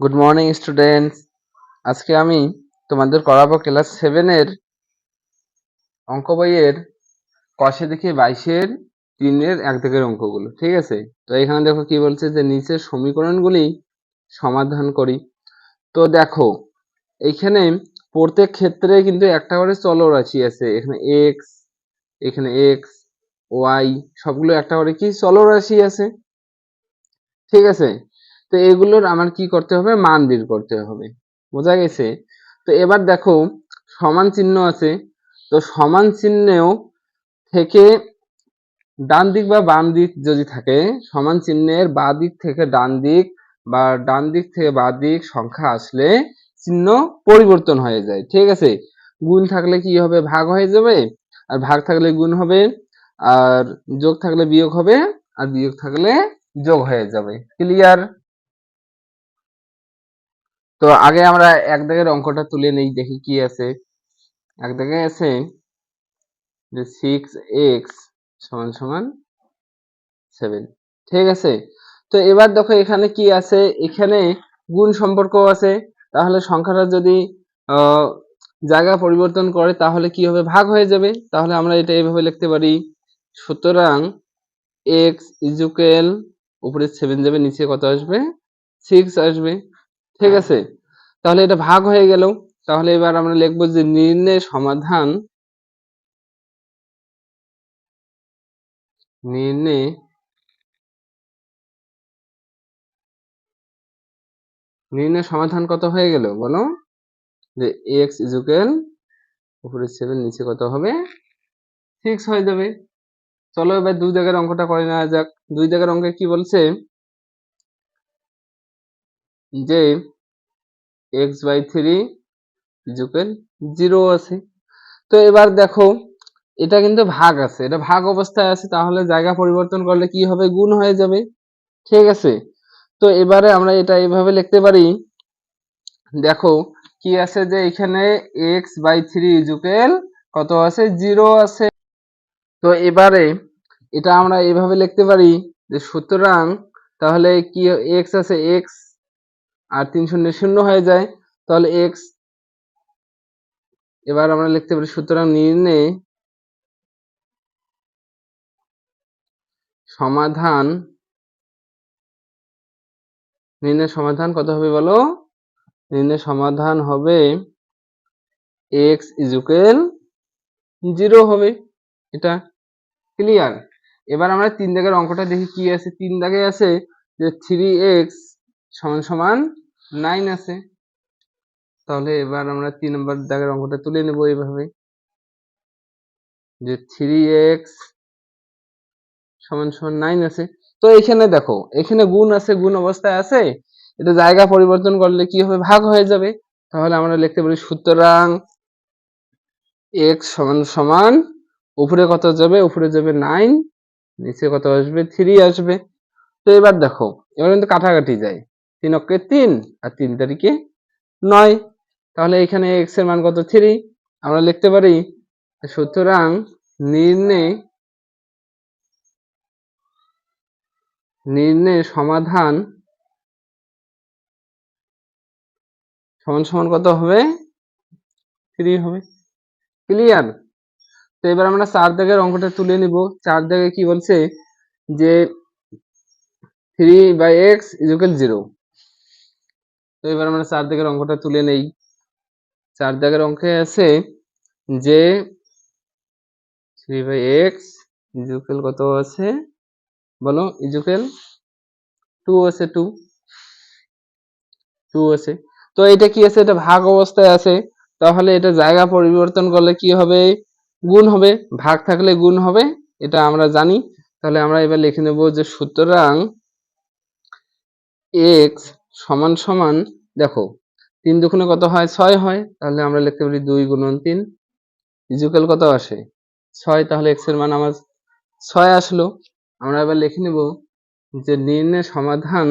Good morning students আজকে আমি তোমাদের করাবো ক্লাস সেভেনের অঙ্ক বইয়ের কষে দেখে বাইশের তিনের এক দিকের অঙ্কগুলো, ঠিক আছে? তো এখানে দেখো কি বলছে যে নিচের সমীকরণগুলি সমাধান করি। তো দেখো এইখানে প্রত্যেক ক্ষেত্রে কিন্তু একটা করে চলরাশি আছে এখানে এক্স এখানে এক্স ওয়াই সবগুলো একটা করে কি চলরাশি আছে? ঠিক আছে? তো এগুলোর আমার কি করতে হবে? মান বের করতে হবে। বোঝা গেছে? তো এবার দেখো, সমান চিহ্ন আছে। তো সমান চিহ্নেও থেকে ডান দিক বা বাম দিক যদি থাকে, সমান চিহ্নের বা দিক থেকে ডান দিক বা ডান দিক থেকে বা দিক সংখ্যা আসলে চিহ্ন পরিবর্তন হয়ে যায়। ঠিক আছে? গুণ থাকলে কি হবে? ভাগ হয়ে যাবে। আর ভাগ থাকলে গুণ হবে। আর যোগ থাকলে বিয়োগ হবে। আর বিয়োগ থাকলে যোগ হয়ে যাবে। ক্লিয়ার তো আগে আমরা এক দাগের অঙ্কটা তুলে নেই, দেখি কি আছে। এক দাগে আছে যে সিক্স এক্স সমান সমান সেভেন ঠিক আছে? তো এবার দেখো এখানে কি আছে? এখানে গুণ সম্পর্ক আছে। তাহলে সংখ্যাটা যদি জায়গা পরিবর্তন করে তাহলে কি হবে? ভাগ হয়ে যাবে। তাহলে আমরা এটা এইভাবে লিখতে পারি। সুতরাং এক্স ইজুকেল উপরে সেভেন যাবে, নিচে কত আসবে? সিক্স আসবে। ঠিক আছে? তাহলে এটা ভাগ হয়ে গেল। তাহলে এবার আমরা লিখব যে নির্ণয় সমাধান নির্ণয় নির্ণয় সমাধান কত হয়ে গেল বলো? যে এক্স ইজুকেল উপরে সেভেন নিচে কত হবে? সিক্স হয়ে যাবে। চলো এবার দুই জায়গার অঙ্কটা করে নেওয়া যাক। দুই জায়গার অঙ্কে কি বলছে? যে x by three equal zero আছে। তো এবার দেখো, এটা কিন্তু ভাগ আছে। এটা ভাগ অবস্থায় আছে, তাহলে জায়গা পরিবর্তন করলে কি হবে? গুণ হয়ে যাবে। ঠিক আছে? তো এবারে আমরা এটা এইভাবে লিখতে পারি। দেখো, কি আছে যে এখানে এক্স বাই থ্রি ইজুকেল কত আছে? জিরো আছে। তো এবারে এটা আমরা এইভাবে লিখতে পারি যে সুতরাং তাহলে কি এক্স আছে? এক্স আর তিন শূন্য শূন্য হয়ে যায়, তাহলে এক্স এবার আমরা লিখতে পারি সুতরাং নির্ণয় সমাধান নির্ণয় সমাধান কত হবে বলো? নির্ণয় সমাধান হবে এক্স ইজুকেল জিরো হবে, এটা ক্লিয়ার এবার আমরা তিন দাগের অঙ্কটা দেখি কি আছে, তিন দাগে আছে যে থ্রি এক্স সমান সমান নাইন আছে। তাহলে এবার আমরা তিন নম্বর দাগের অঙ্কটা তুলে নেব এইভাবে। যে থ্রি এক্স সমান সমান নাইন আছে। তো এখানে দেখো, এখানে গুণ আছে, গুণ অবস্থায় আছে। এটা জায়গা পরিবর্তন করলে কি হবে? ভাগ হয়ে যাবে। তাহলে আমরা লিখতে পারি সুতরাং এক্স সমান সমান উপরে কত যাবে? উপরে যাবে নাইন নিচে কত আসবে? থ্রি আসবে। তো এবার দেখো, এবার কিন্তু কাটাকাটি যায় তিন অক্ষে তিন আর তিন তারিখে নয়। তাহলে এখানে এক্সের মান কত? থ্রি আমরা লিখতে পারি, সুতরাং নির্ণয় নির্ণয় সমাধান সমান সমান কত হবে? থ্রি হবে। ক্লিয়ার তো এবার আমরা চার দাগের অঙ্কটা তুলে নিব। চার দাগে কি বলছে? যে three by x equal zero তো এবার আমরা চার দাগের অঙ্কটা তুলে নেই। চার দাগের অঙ্কে আছে যে থ্রি বাই এক্স ইজুকেল কত আছে? বলো, ইজুকেল টু আছে টু। টু আছে। তো এটা কি আছে? এটা ভাগ অবস্থায় আছে। তাহলে এটা জায়গা পরিবর্তন করলে কি হবে? গুণ হবে। ভাগ থাকলে গুণ হবে। এটা আমরা জানি। তাহলে আমরা এবার লিখে নেব যে সুতরাং এক্স সমান সমান দেখো, তিন দুগুণে কত হয়? ছয় হয়। তাহলে আমরা লিখতে পারি দুই গুণন তিন। ইজুকাল কত আসে? ছয়, তাহলে এক্সের মান আমার ছয় আসলো। আমরা এবার লিখে নেব যে নির্ণয় সমাধান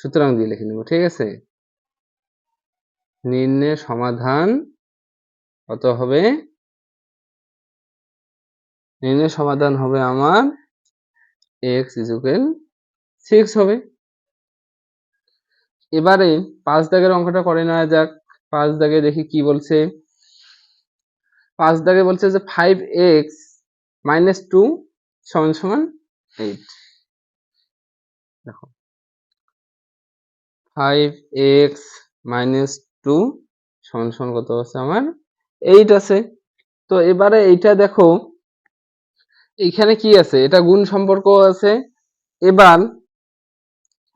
সুতরাং দিয়ে লিখে নেব, ঠিক আছে? নির্ণয় সমাধান কত হবে? নির্ণয় সমাধান হবে আমার এক্স ইজুকেল সিক্স হবে। এবারে পাঁচ দাগের অঙ্কটা করে নেওয়া যাক। পাঁচ দাগে দেখি কি বলছে। পাঁচ দাগে বলছে যে ফাইভ এক্স মাইনাস টু সমান সমান এইট দেখো। ফাইভ এক্স মাইনাস টু সমান সমান কত আছে আমার? এইট আছে। তো এবারে এইটা দেখো, এইখানে কি আছে? এটা গুণ সম্পর্ক আছে। এবার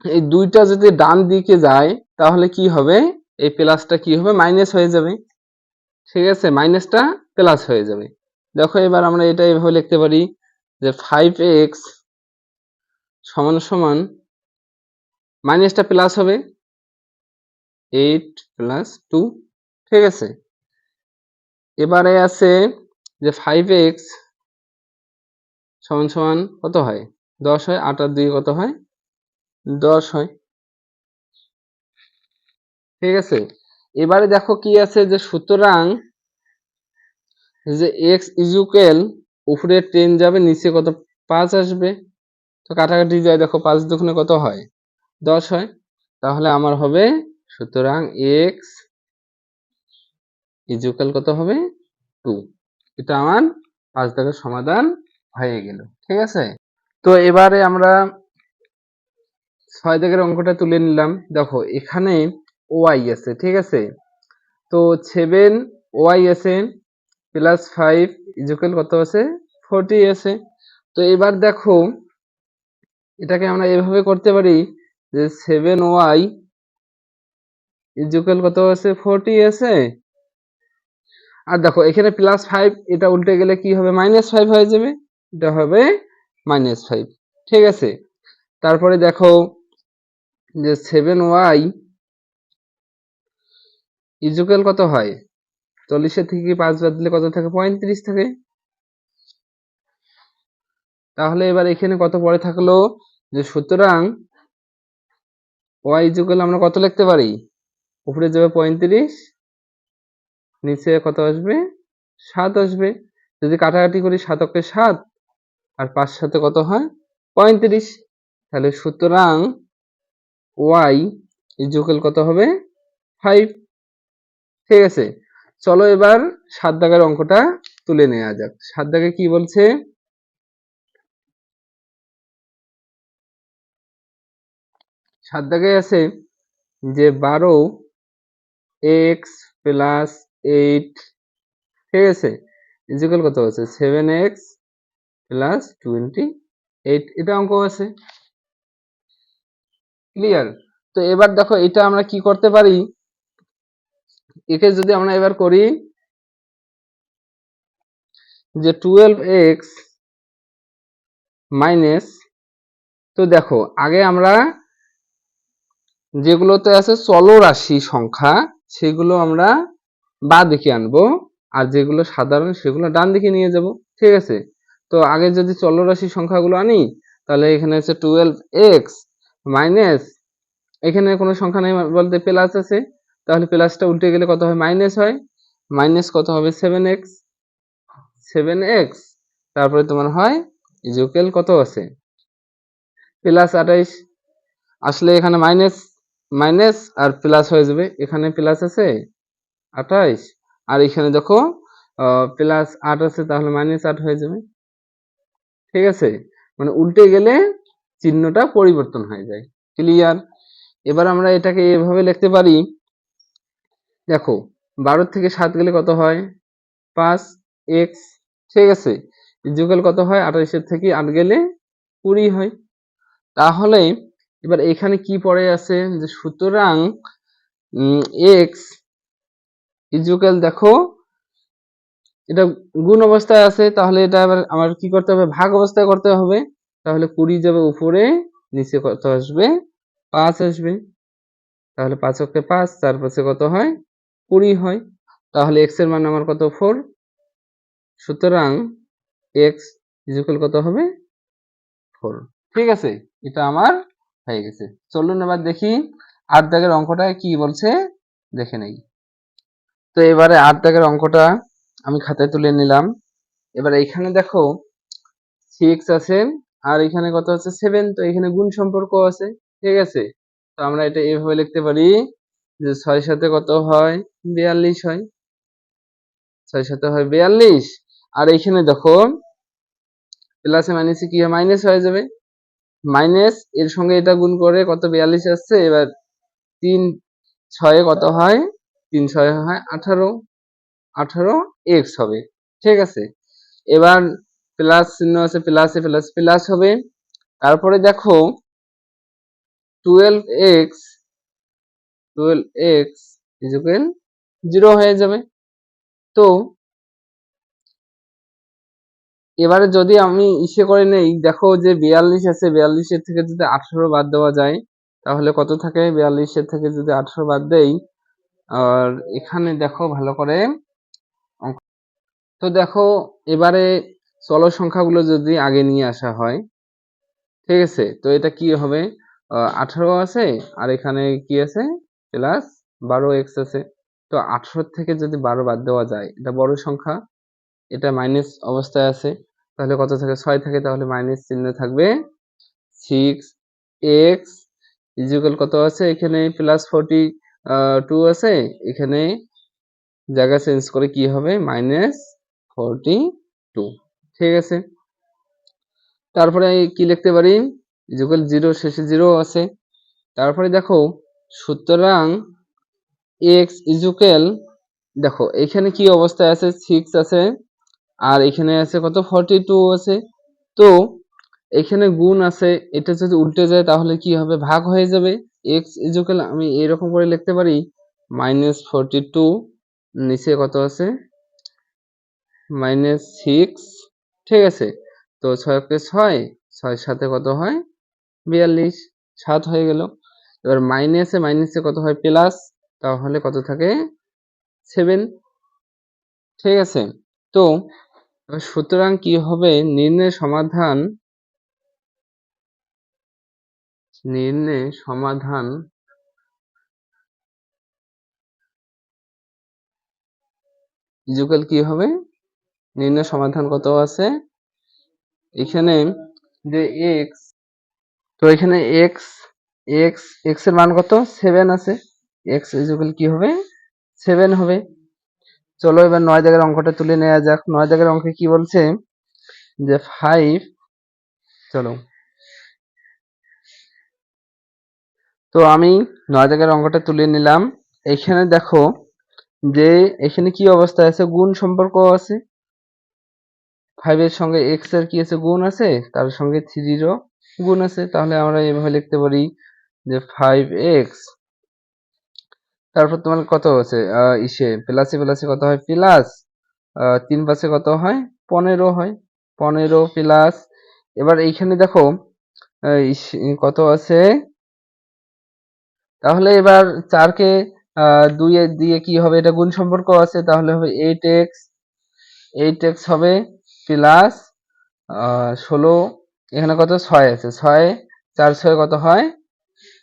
এই দুইটা যদি ডান দিকে যায়, তাহলে কি হবে? এই প্লাসটা কি হবে? মাইনাস হয়ে যাবে। ঠিক আছে? মাইনাসটা প্লাস হয়ে যাবে। দেখো এবার আমরা এটা এভাবে লিখতে পারি যে ফাইভ এক্স সমান সমান মাইনাসটা প্লাস হবে। এইট প্লাস টু ঠিক আছে? এবারে আছে যে ফাইভ এক্স সমান সমান কত হয়? দশ হয়। আট আর দুই কত হয়? দশ হয়। ঠিক আছে? এবারে দেখো কি আছে যে সুতরাং যে এক্স ইজুকেল উপরে টেন যাবে, নিচে কত পাঁচ আসবে? তো কাটাকাটি যায়, দেখো পাঁচ দুগুণে কত হয়? দশ হয়। তাহলে আমার হবে সুতরাং এক্স ইজুকাল কত হবে? টু এটা আমার পাঁচ দাগের সমাধান হয়ে গেল। ঠিক আছে? তো এবারে আমরা ছয় দাগের অঙ্কটা তুলে নিলাম। দেখো, এখানে ওয়াই আছে, ঠিক আছে? তো সেভেন ওয়াই আছে, প্লাস ফাইভ ইজুকাল কত আছে? ফোরটি আছে। তো এবার দেখো, এটাকে আমরা এভাবে করতে পারি যে সেভেন ওয়াই ইজুকাল কত আছে? ফোরটি আছে। আর দেখো, এখানে প্লাস ফাইভ, এটা উল্টে গেলে কি হবে? মাইনাস ফাইভ হয়ে যাবে। এটা হবে মাইনাস ফাইভ, ঠিক আছে? তারপরে দেখো যে সেভেন ওয়াই ইজুকাল কত হয়? চল্লিশের থেকে পাঁচ বাদ দিলে কত থাকে? পঁয়ত্রিশ থাকে। তাহলে এবার এখানে কত পরে থাকল? যে সুতরাং ওয়াই ইজুকাল আমরা কত লিখতে পারি? উপরে যাবে পঁয়ত্রিশ, নিচে কত আসবে? সাত আসবে। যদি কাটাকাটি করি সাতকে সাত, আর পাঁচ সাথে কত হয়? পঁয়ত্রিশ। তাহলে সুতরাং ওয়াই ইজুকাল কত হবে? ফাইভ। ঠিক আছে। চলো এবার সাত দাগের অঙ্কটা তুলে নেওয়া যাক। সাত দাগে কি বলছে? সাত দাগে আছে যে বারো এক্স প্লাস এইট। ঠিক আছে। ইজিক্যাল কত আছে? Seven x plus twenty eight. এটা অঙ্ক আছে। ক্লিয়ার তো এবার দেখো, এটা আমরা কি করতে পারি? একে যদি আমরা এবার করি যে টুয়েলভ এক্স মাইনাস তো দেখো, আগে আমরা যেগুলোতে আছে চলরাশি সংখ্যা, সেগুলো আমরা বা দিকে আনব, আর যেগুলো সাধারণ, সেগুলো ডান দিকে নিয়ে যাব, ঠিক আছে? তো আগে যদি চলরাশি সংখ্যাগুলো আনি, তাহলে এখানে আছে টুয়েলভ এক্স মাইনাস, এখানে কোনো সংখ্যা নেই বলতে প্লাস আছে, তাহলে প্লাসটা উল্টে গেলে কত হয় মাইনাস হয়। মাইনাস কত হবে? সেভেন এক্স সেভেন এক্স তারপরে তোমার হয় ইজুকেল কত আছে? প্লাস আঠাইশ। আসলে এখানে মাইনাস মাইনাস আর প্লাস হয়ে যাবে। এখানে প্লাস আছে, আঠাইশ। আর এখানে দেখো প্লাস আট আছে, তাহলে মাইনাস আট হয়ে যাবে। ঠিক আছে? মানে উল্টে গেলে চিহ্নটা পরিবর্তন হয়ে যায়। ক্লিয়ার এবার আমরা এটাকে এভাবে লিখতে পারি, দেখো বারো থেকে সাত গেলে কত হয়? পাঁচ এক্স ঠিক আছে। ইজুকাল কত হয়? আঠাইশের থেকে আট গেলে কুড়ি হয়। তাহলে এবার এখানে কি পড়ে আছে? যে সুতরাং এক্স ইজুকাল দেখো, এটা গুণ অবস্থায় আছে, তাহলে এটা আবার আমার কি করতে হবে? ভাগ অবস্থায় করতে হবে। তাহলে কুড়ি যাবে উপরে, নিচে কত আসবে? পাঁচ আসবে। তাহলে পাঁচ অক্ষে পাঁচ, চার পাঁচে কত হয়? কুড়ি হয়। তাহলে এক্সের মান আমার কত? ফোর সুতরাং এক্স ইজুকাল কত হবে? ফোর ঠিক আছে? এটা আমার হয়ে গেছে। চলুন এবার দেখি আট দাগের অঙ্কটা কি বলছে? দেখে নেই। তো এবারে আট দাগের অঙ্কটা আমি খাতায় তুলে নিলাম। এবার এখানে দেখো সিক্স আছে আর এখানে কত আছে? সেভেন তো এখানে গুণ সম্পর্ক আছে, ঠিক আছে? তো আমরা এটা এভাবে লিখতে পারি যে ছয় সাথে কত হয়? বিয়াল্লিশ হয়। ছয় সাথে হয় বিয়াল্লিশ। আর এইখানে দেখো প্লাসে মাইনাসে কি হয়? মাইনাস হয়ে যাবে। মাইনাস এর সঙ্গে এটা গুণ করে কত বিয়াল্লিশ আসছে? এবার তিন ছয়ে কত হয়? তিন ছয় হয় আঠারো। আঠারো এক্স হবে, ঠিক আছে? এবার প্লাস চিহ্ন আছে, প্লাসে প্লাস প্লাস হবে। তারপরে দেখো twelve x twelve x zero হয়ে যাবে। তো, এবারে যদি আমি ইসে করে নেই, দেখো যে বিয়াল্লিশ আছে, বিয়াল্লিশের থেকে যদি আঠারো বাদ দেওয়া যায়, তাহলে কত থাকে? বিয়াল্লিশের থেকে যদি আঠারো বাদ দেই, আর এখানে দেখো ভালো করে তো দেখো, এবারে চল সংখ্যাগুলো যদি আগে নিয়ে আসা হয়, ঠিক আছে? তো এটা কি হবে? আঠারো আছে, আর এখানে কি আছে? প্লাস বারো এক্স আছে। তো আঠারো থেকে যদি বারো বাদ দেওয়া যায়, এটা বড় সংখ্যা, এটা মাইনাস অবস্থায় আছে, তাহলে কত থাকে? ছয় থাকে, তাহলে মাইনাস চিহ্ন থাকবে সিক্স এক্স ইজিক্যাল কত আছে? এখানে প্লাস ফোরটি টু আছে, এখানে জায়গা চেঞ্জ করে কি হবে? মাইনাস ফোরটি টু ঠিক আছে? তারপরে কি লিখতে পারি? ইজিক্যাল জিরো, শেষে জিরো আছে। তারপরে দেখো, সুতরাং এক্স ইজুকেল দেখো, এখানে কি অবস্থায় আছে? সিক্স আছে। আর এখানে আছে কত? ফর্টি টু আছে। তো, এখানে গুণ আছে, এটা যদি উল্টে যায় তাহলে কি হবে? ভাগ হয়ে যাবে। এক্স ইজুকেল আমি এরকম করে লিখতে পারি মাইনাস ফর্টি টু নিচে কত আছে? মাইনাস সিক্স ঠিক আছে। তো ছয়কে ছয় ছয় সাথে কত হয়? বিয়াল্লিশ, সাত হয়ে গেল। এবার মাইনাসে মাইনাসে কত হয়? প্লাস তাহলে কত থাকে? সেভেন ঠিক আছে। তো সুতরাং কি হবে? নির্ণয় সমাধান নির্ণয় সমাধান ইজুকাল কি হবে? নির্ণয় সমাধান কত আছে? এখানে যে এক্স তো এখানে এক্স এক্স এক্সের মান কত? সেভেন আছে। এক্স ইজুকাল কি হবে? সেভেন হবে। চলো এবার নয় দাগের অঙ্কটা তুলে নেওয়া যাক। নয় দাগের অঙ্কে কি বলছে? যে ফাইভ চলো। তো আমি নয় দাগের অঙ্কটা তুলে নিলাম। এখানে দেখো যে এখানে কি অবস্থা আছে? গুণ সম্পর্ক আছে। ফাইভ এর সঙ্গে এক্সের কি আছে? গুণ আছে? তার সঙ্গে থ্রিরও গুণ আছে। তাহলে আমরা এভাবে লিখতে পারি যে ফাইভ এক্স তারপর তোমার কত আছে? ইসে প্লাসে প্লাসে কত হয়? প্লাস তিন পাশে কত হয়? পনেরো হয়। পনেরো প্লাস এবার এইখানে দেখো কত আছে? তাহলে এবার চারকে দুইয়ে দিয়ে কি হবে? এটা গুণ সম্পর্ক আছে। তাহলে হবে এইট এক্স এইট এক্স হবে প্লাস ষোলো, এখানে কত? ছয় আছে। ছয়, চার, ছয় কত হয়?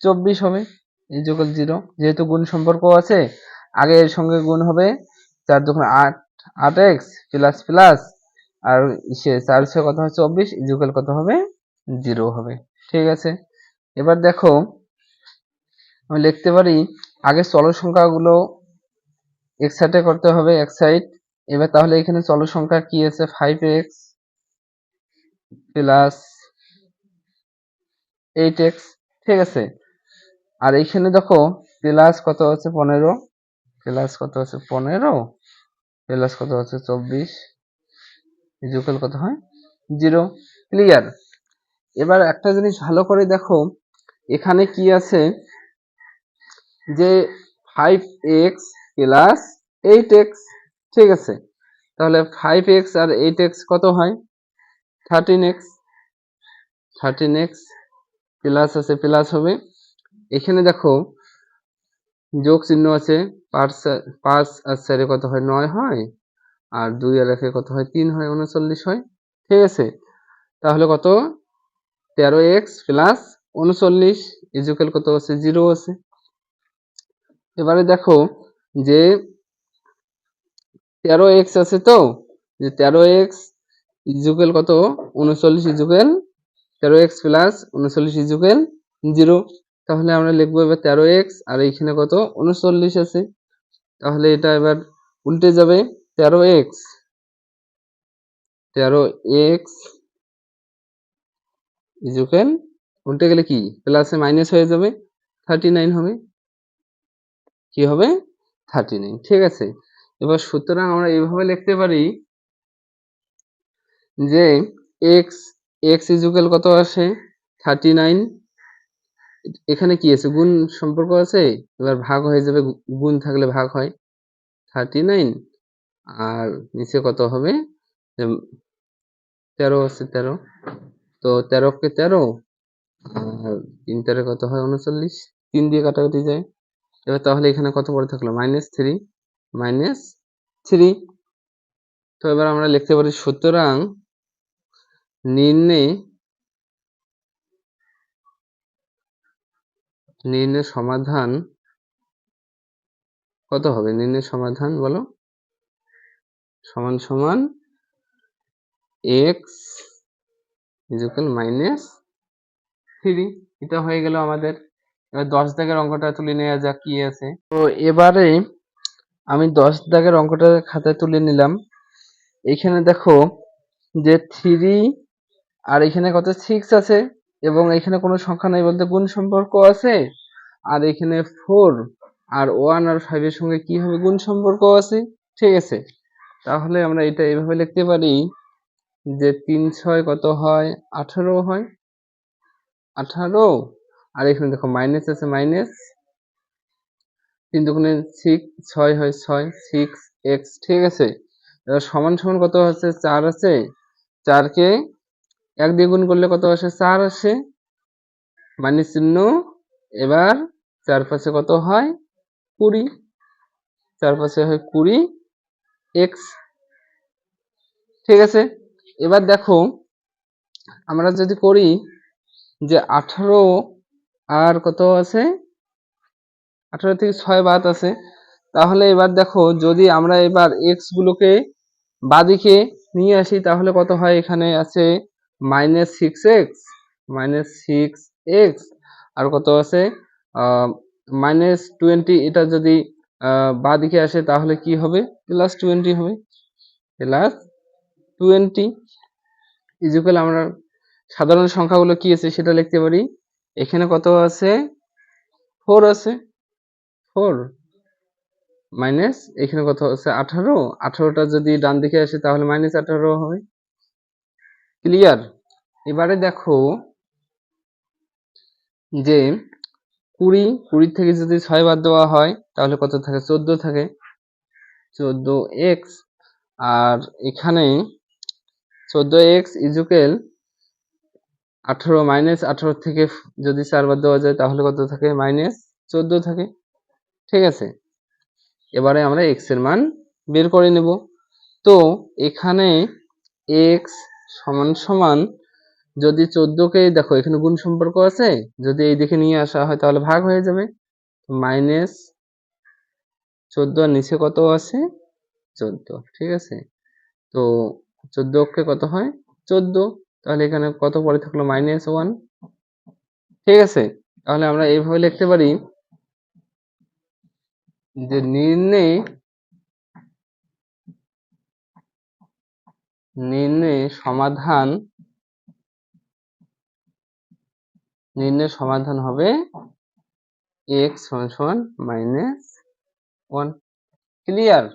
চব্বিশ হবে। এই যুগল জিরো। যেহেতু গুণ সম্পর্ক আছে, আগে এর সঙ্গে গুণ হবে চার যখন আট। আট এক্স প্লাস প্লাস, আর সে চার, ছয় কত হয়? চব্বিশ ইজুকাল কত হবে? জিরো হবে। ঠিক আছে? এবার দেখো, আমি লিখতে পারি, আগে চলক সংখ্যাগুলো এক সাইডে করতে হবে এক সাইড এবার তাহলে এখানে চলক সংখ্যা কি আছে? Five x plus eight x ঠিক আছে? আর এইখানে দেখো প্লাস কত আছে? পনেরো। প্লাস কত আছে? পনেরো। প্লাস কত আছে? চব্বিশ। ইজুকাল কত হয়? জিরো ক্লিয়ার এবার একটা জিনিস ভালো করে দেখো, এখানে কি আছে? যে five x plus eight x ঠিক আছে। তাহলে ফাইভ এক্স আর এইট এক্স কত হয়? Thirteen x thirteen x plus আছে প্লাস হবে। এখানে দেখো, যোগ চিহ্ন আছে, পাঁচ পাঁচ আর চারে কত হয়? নয় হয়। আর দুই আর একে কত হয়? তিন হয়, উনচল্লিশ হয়। ঠিক আছে। তাহলে কত? তেরো এক্স প্লাস উনচল্লিশ ইজুকাল কত আছে? জিরো আছে। এবারে দেখো যে তেরো এক্স আছে তো? যে তেরো এক্স ইজুকাল কত? উনচল্লিশ ইজুকাল। তেরো এক্স প্লাস উনচল্লিশ ইজুকাল জিরো। তাহলে আমরা লিখব এবার তেরো এক্স আর এইখানে কত? উনচল্লিশ আছে। তাহলে এটা এবার উল্টে যাবে। তেরো এক্স তেরো এক্স ইজুকেল উল্টে গেলে কি? প্লাসে মাইনাস হয়ে যাবে। থার্টি নাইন হবে। কি হবে? থার্টি নাইন ঠিক আছে। এবার সুতরাং আমরা এইভাবে লিখতে পারি যে এক্স এক্স ইজুকেল কত আসে? থার্টি নাইন এখানে কি আছে? গুণ সম্পর্ক আছে? এবার ভাগ হয়ে যাবে, গুণ থাকলে ভাগ হয়। থার্টি নাইন আর নিচে কত হবে? তেরো আছে, তেরো। তো তেরোকে তেরো। আর তিন তেরো কত হয়? উনচল্লিশ। তিন দিয়ে কাটাকাটি যায়। এবার তাহলে এখানে কত পড়ে থাকল? Minus three minus three. তো এবার আমরা লিখতে পারি, সুতরাং নির্ণয় নির্ণয় সমাধান কত হবে? নির্ণয় সমাধান বলো। সমান সমান এক্স ইজুকাল মাইনাস থ্রি। এটা হয়ে গেল আমাদের। এবার দশ দাগের অঙ্কটা তুলে নেওয়া যাক কি আছে। তো এবারে আমি দশ দাগের অঙ্কটা খাতায় তুলে নিলাম। এইখানে দেখো যে থ্রি আর এখানে কত সিক্স আছে এবং এখানে কোনো সংখ্যা নাই বলতে গুণ সম্পর্ক আছে। আর এখানে ফোর আর ওয়ান আর ফাইভের সঙ্গে কি হবে গুণ সম্পর্ক আছে? ঠিক আছে। তাহলে আমরা এটা এভাবে লিখতে পারি যে তিন ছয় কত হয়? আঠারো হয়। আঠারো। আর এখানে দেখো মাইনাস আছে মাইনাস তিন দুগুণে সিক্স ছয় হয় ছয় সিক্স এক্স ঠিক আছে? সমান সমান কত আছে চার আছে চারকে এক দিয়ে গুণ করলে কত আসে? চার আসে। মাইনাস চিহ্ন। এবার চার পাশে কত হয়? কুড়ি। চার পাশে হয় কুড়ি এক্স ঠিক আছে? এবার দেখো, আমরা যদি করি যে আঠারো আর কত আছে আঠারো থেকে ছয় বাদ আছে। তাহলে এবার দেখো, যদি আমরা এবার এক্স গুলোকে বাদিকে নিয়ে আসি, তাহলে কত হয়? এখানে আছে minus six x minus six x আর কত আছে? মাইনাস টোয়েন্টি এটা যদি বাদিকে আসে, তাহলে কি হবে? প্লাস টোয়েন্টি হবে। প্লাস টোয়েন্টি ইজুকাল আমরা সাধারণ সংখ্যাগুলো কি আছে সেটা লিখতে পারি। এখানে কত আছে? ফোর আছে। ফোর মাইনাস, এখানে কত আছে আঠারো। আঠারোটা যদি ডান দিকে আসে, তাহলে মাইনাস আঠারো হবে ক্লিয়ার? এবারে দেখো যে কুড়ি কুড়ি থেকে যদি ছয় বাদ দেওয়া হয়, তাহলে কত থাকে? চোদ্দ থাকে। চোদ্দ এক্স, আর এখানে চোদ্দ এক্স ইজুকেল আঠারো মাইনাস আঠারো থেকে যদি চার বাদ দেওয়া যায়, তাহলে কত থাকে? মাইনাস চোদ্দ থাকে। ঠিক আছে? এবারে আমরা এক্সের মান বের করে নেব। তো এখানে এক্স সমান সমান যদি চোদ্দকে দেখো এখানে গুণ সম্পর্ক আছে, যদি এই দিকে নিয়ে আসা হয় তাহলে ভাগ হয়ে যাবে। মাইনাস চোদ্দ নিচে কত আছে? চোদ্দ, ঠিক আছে? তো চোদ্দ অক্ষে কত হয়? চোদ্দ। তাহলে এখানে কত পরে থাকল? মাইনাস ওয়ান ঠিক আছে? তাহলে আমরা এইভাবে লিখতে পারি যে নির্ণে নির্ণে সমাধান নির্ণয় সমাধান হবে এক্স সমান সমান মাইনাস ওয়ান ক্লিয়ার